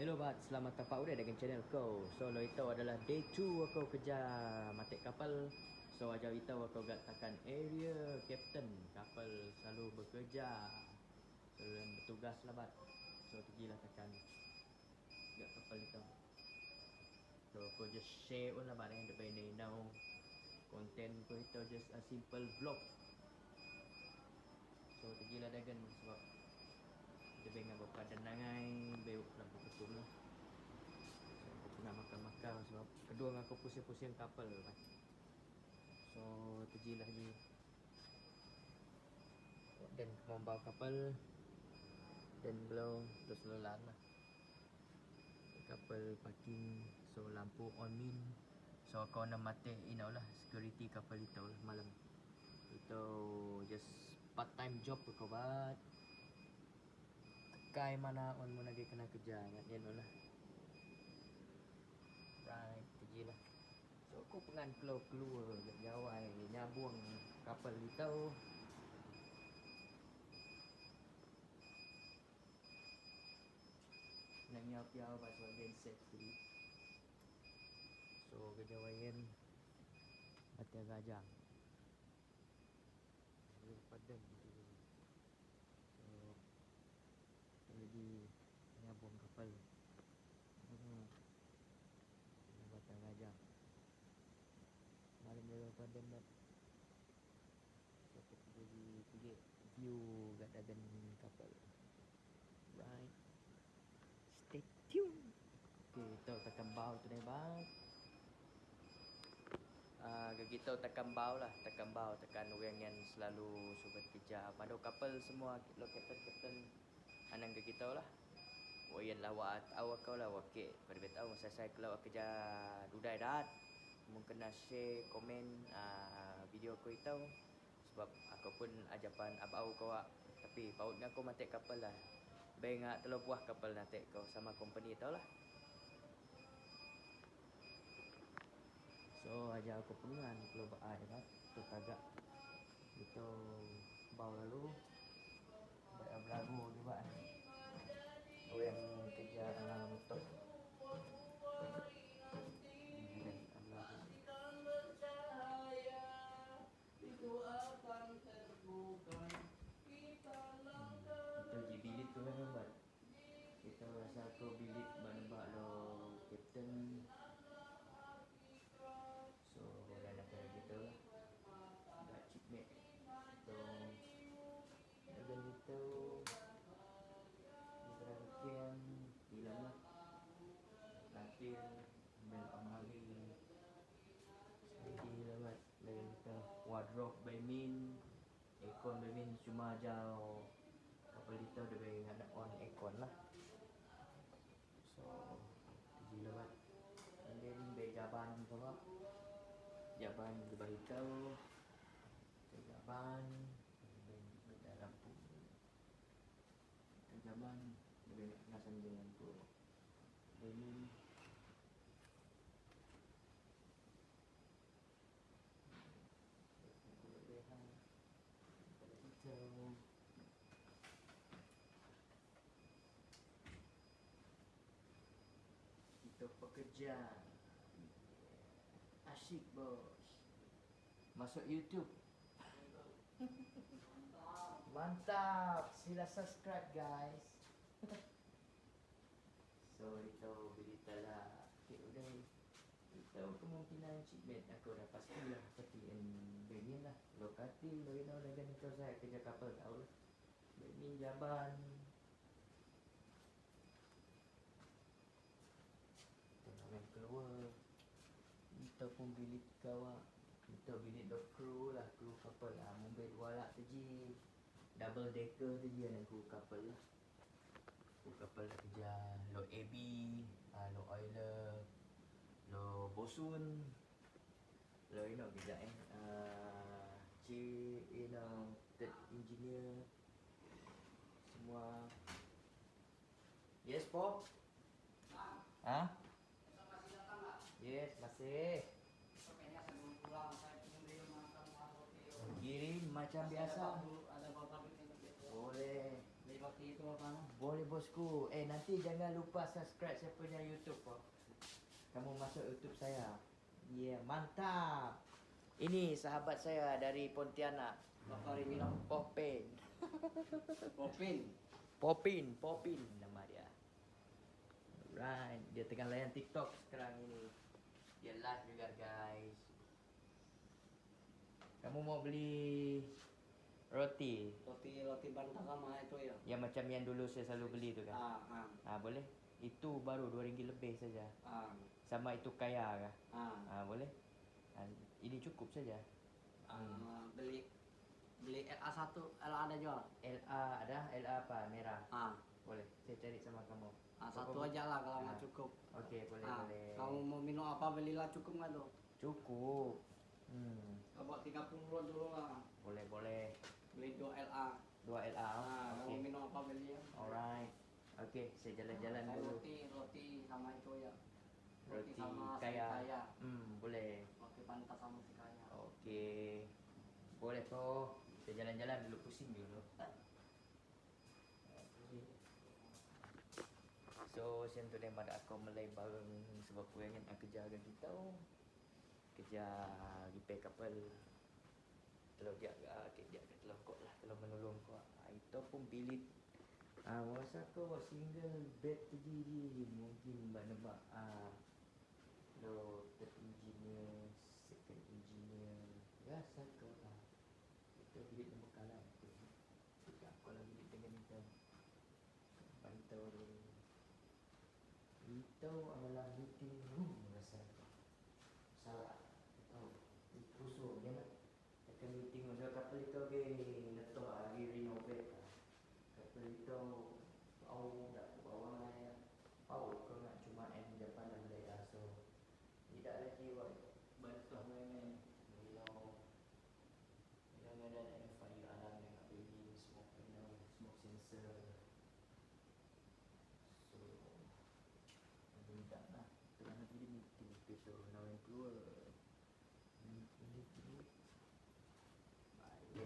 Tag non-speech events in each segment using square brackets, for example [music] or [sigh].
Hello bat, selamat tapak udah dengan channel kau. So lo itu adalah day 2 aku kerja matik kapal. So ajar kita aku gak takkan area captain kapal selalu bekerja. Selalu yang bertugas lah bat. So pergilah takkan gak kapal itu. So aku just share pun lah bat yang depan ni now. Content ko itu just a simple vlog. So pergilah dagan sebab dia dengan bapak dan Beuk lampu ketum lah So aku pernah makan-makan Sebab kedua dengan aku pusing-pusing kapal kan So terji lagi Dan membawa kapal Dan belum Terus lelan lah. Kapal parking So lampu on min So kau nak mati Ina lah Security kapal itu lah malam. Itu just part time job kau buat Kai mana on mo lagi kena kerja ingat yan lah. Right, kerja lah. So aku pengan keluar keluar kat jawai nyabung kapal itu. Nak nyaw piaw ba so again safety. So kejawayan Mati gajang. Ini padang. So lagi nyambung kapal hmm. batang gajah malam dia pada nak dapat jadi tiga view kat dagan kapal. Right. Stay tuned. Okay, kita tekan bau tu ni bang Ah, uh, kita tekan bau lah, tekan bau, tekan orang yang selalu suka kerja. Pada kapal semua, lo kapten-kapten anang ke kita lah Oh yan lah wat awak kau lah wakil Pada betul masa saya keluar kerja dudai dah Mungkin kena share komen uh, video aku itu. Sebab aku pun ajapan abau kau Tapi pautnya aku mati kapal lah. Baik ngak terlalu buah kapal nanti kau sama company tau lah So aja aku pengan kalau berair lah Tu tagak. Itu bau lalu. Baik belagu Wardrobe by min Aircon by min Cuma jauh Kapal kita Dia boleh ada on aircon lah. So Lagi lewat And then By jaban Sama Jaban Lebih hijau Jaban Benda lampu Jaban Lebih nasan dengan tu. Ini Itu Pekerja Asyik bos Masuk YouTube [laughs] Mantap, sila subscribe guys. [laughs] so itu berita lah. Okay, udah. Itu kemungkinan cipmet aku dah pasti lah seperti yang begini lah. Lokati, lo you know, dengan itu saya kerja kapal tahu lah. Begini jaban. Tengah main keluar. Kita pun bilik kawak. Kita bilik do kru lah, kru kapal lah. Mumbai dua lah terji. Double decker terji ada kru kapal lah. Kru kapal lah kerja. Lo AB, uh, lo oiler, lo bosun. Lo know kerja eh. Uh, C, you know, third engineer. Semua. Yes, Pop? Ha? Yes, masih. Kirim macam biasa. Boleh. Boleh bosku. Eh nanti jangan lupa subscribe saya punya YouTube kok. Kamu masuk YouTube saya. Ya, yeah, mantap. Ini sahabat saya dari Pontianak. Bapak bilang Popin. Popin. Popin, Popin nama dia. Right, dia tengah layan TikTok sekarang ini. Dia live juga guys. Kamu mau beli roti? Roti roti bantah sama itu ya. Yang macam yang dulu saya selalu beli tu kan? Ah, ah, Ah boleh? Itu baru RM2 lebih saja. ah, Sama itu kaya kah? ah. Ah boleh? Ah, ini cukup saja. Ah, beli beli LA satu LA ada jual. LA ada? LA apa? Merah. Ah, Boleh. Saya cari sama kamu. ah satu kau- aja lah kalau Ah. nggak cukup. Okey, boleh ah, boleh. Kamu mau minum apa belilah cukup nggak tuh? Cukup. Hmm. Coba 30 dulu lah. Boleh boleh. Beli dua LA. Dua LA. Ah, Okey. mau minum apa beli ya? Alright. Okey, saya jalan-jalan Saya dulu. Roti, roti sama itu ya. Roti, Roti sama si kaya. kaya. Hmm, boleh. Roti pantas sama si kaya. Okey. Boleh tu. Saya jalan-jalan dulu pusing dulu. [laughs] So, siang tu dia pada aku mulai bareng sebab aku ingin kerja dengan kita. Kerja repair kapal. Kalau dia agak okay, dia akan tolong kau lah, tolong menolong kau. Ah, itu pun pilih Ah, masa kau single bed terdiri mungkin mbak nebak ah lo third engineer, second engineer, ya saka lah. Itu bilik nombor kalah itu. Tidak aku lagi bilik dengan itu. Pantau dia. Itu adalah meeting room rasa aku. Salah. Itu kusuk dia nak. Akan meeting room. Dia kapal itu lagi letak lagi renovate lah. Kapal itu bau tak bawah lah. Bau kau nak cuma end depan dan belakang so tidak lagi buat bantuan main Bila Bila ada ada fire alarm yang nak bagi smoke panel, smoke sensor So Tidak lah Tengah nanti dia meeting Kita nak yang keluar Meeting meeting Baik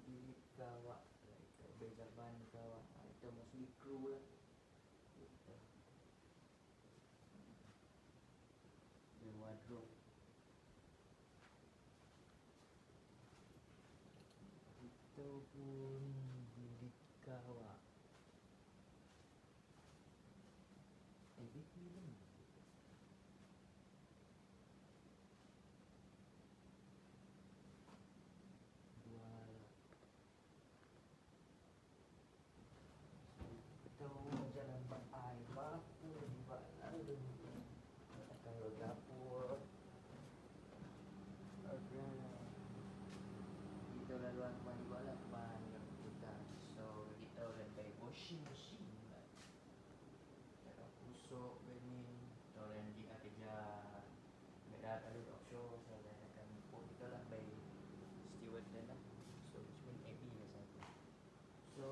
Jadi kawak itu beza ban kawak Mesti kru lah itu the wardrobe itu pun bilik kawak eh dia film dua Tahu jalan air baku di lalu Kalau dapur Ada Kita laluan mandi balap banyak kita So kita lantai washing machine lah Cara kusuk benih Kalau yang dia kerja Merah lalu offshore So dia akan pun kita lah by steward dan lah So cuma AB lah satu So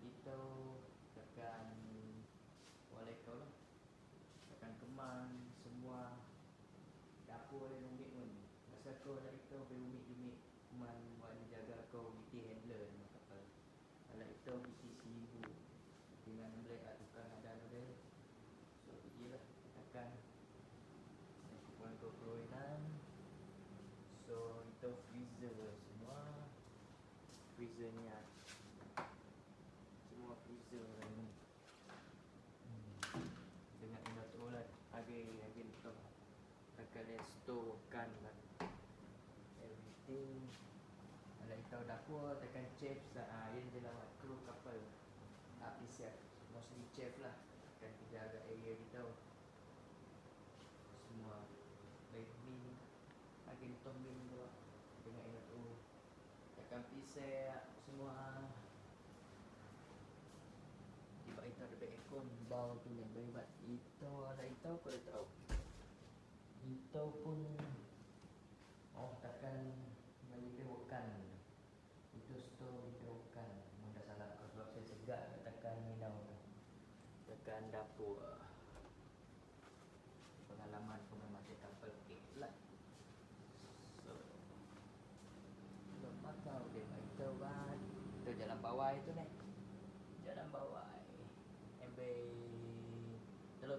itu tekan walai kau lah tekan keman semua dapur ada rumit pun masa kau nak itu berumit-umit keman buat dia jaga kau BT handler nama kapal itu BT seribu dengan black lah tukang ada ada so lah tekan Kumpul kau permainan So itu freezer semua Freezer ni ah semua freezer ni. Hmm. Dengan inverter lah. Agi agi tu. Akan dia store kan lah. Everything. Kalau kita dapur tekan chef sah. Ah, ini je lah buat kru kapal. Api Mostly chef lah. Akan kerja agak area kita. Semua. Baik min. Agi tu min tu. Dengan inverter. Tekan pisau semua. Tiba itu ada baik aircon bau tu yang berhebat Itu ada itu kau tahu Itu pun Oh takkan Melipihkan tekan dapur. Pengalaman aku memakai kapal iklan. So, belum makau dia kita kan. Itu jalan bawah itu ni. Jalan bawah.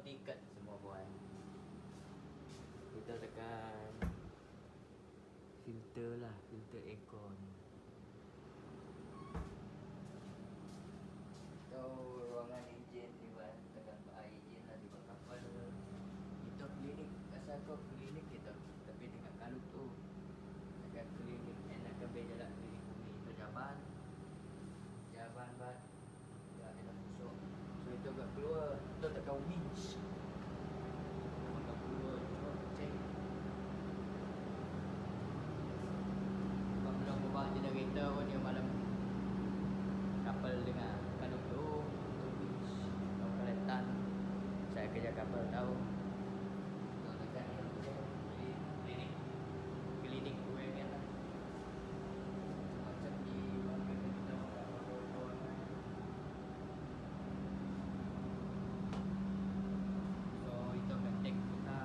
Tiket semua buat. Kita tekan filter lah, filter aircon. Itu ruangan enjin ni buat tekan air enjin lah di bawah kapal. Itu klinik, asal kau klinik kita tapi dengan kalut tu. Tekan klinik enak ke jalan klinik bumi itu jaban. Jaban bat. Ya enak busuk. So itu agak keluar, itu tekan winch. Agak keluar, cuba cek. Sebab belum buat generator pun dia malam kapal dengan kalut tu kalau keletan saya kerja kapal tahu Kalau dekat ni, kli- klinik klinik gue kan lah macam di mana kita orang so itu ketik kita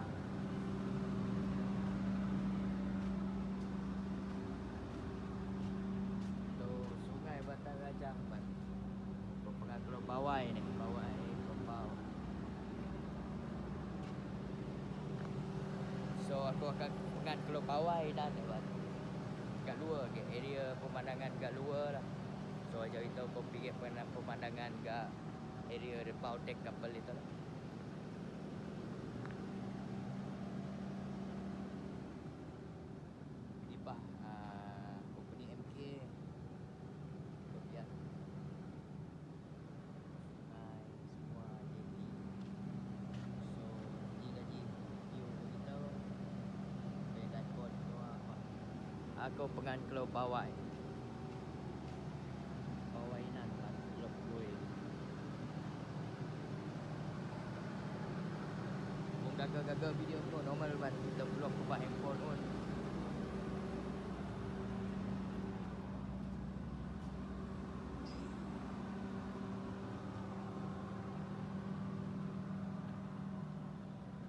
tu sungai Batang Rajang Bat Kau pernah keluar bawah ni Bawah. Bawah So aku akan pengat keluar bawah dan ni Bat Kat luar ke area pemandangan kat luar lah. So ajar kita kau pergi pemandangan, kat area repau deck kapal itu lah Ini bah uh, company MK Kau lihat Sungai semua JP So ni lagi view kita Bedan kot keluar apa Aku pengan keluar bawah. Bawah inan lah Lop gue Kau gagal-gagal video tu normal kan Kita vlog ke handphone pun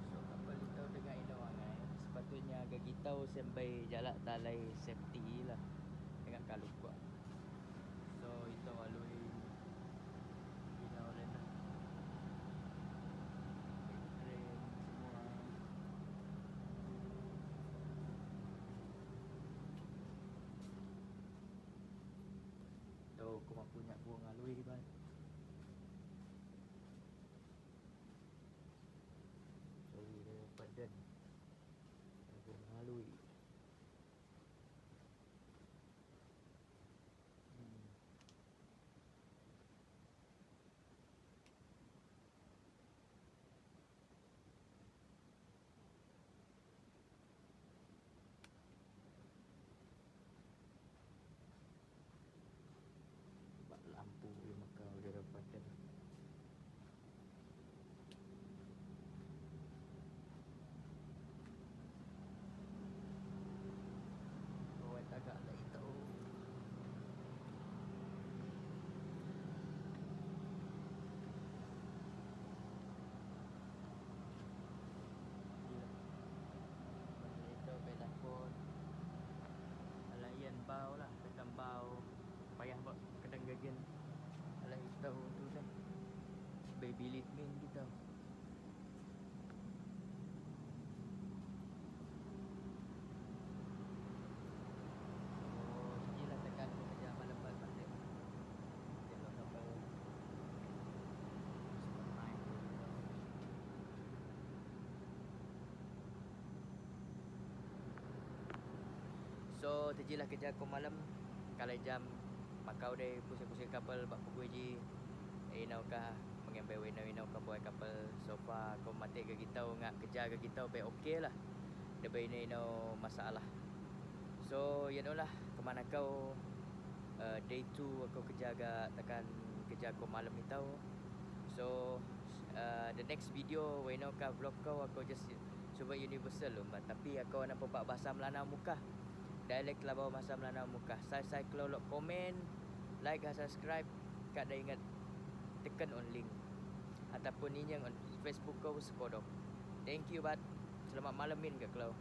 So kapal kita dengan ilawangan Sepatutnya agak kita sampai jalan talai safety lah Dengan kalu kuat So itu alui Ilau lain lah Keren semua Tu aku mak punya buang alui ban Sorry dia padan Buang alui Hmm. Sebab lampu dia makau dia dapat kan Kau tagak lagi tahu Itu pedas pun Alayan bau lah Tekan bau Payah buat kedang gagen Alah kita tu dah Baby lead main kita Oh, sinilah tekan kerja malam lepas ni. Tengok kapal Superman. So terjilah kerja aku malam. Kalau jam Makau dia pusing-pusing kapal Bak pukul je Eh nau kah Mengambil wena wena kau buat kapal So far kau mati ke kita Ngak kerja ke kita Baik okey lah. Dia baik ni no masalah. So you know lah Kemana kau uh, Day 2 aku kerja agak Tekan kerja aku malam ni tau. So uh, The next video know kah vlog kau Aku just Cuba universal lho Tapi aku nak nampak bahasa Melana muka Dialek telah bawa bahasa Melana muka Saya-saya kalau lok komen Like dan subscribe Kak dah ingat Tekan on link ataupun ni yang on Facebook kau sekodok. Thank you bat. Selamat malam min ke kau.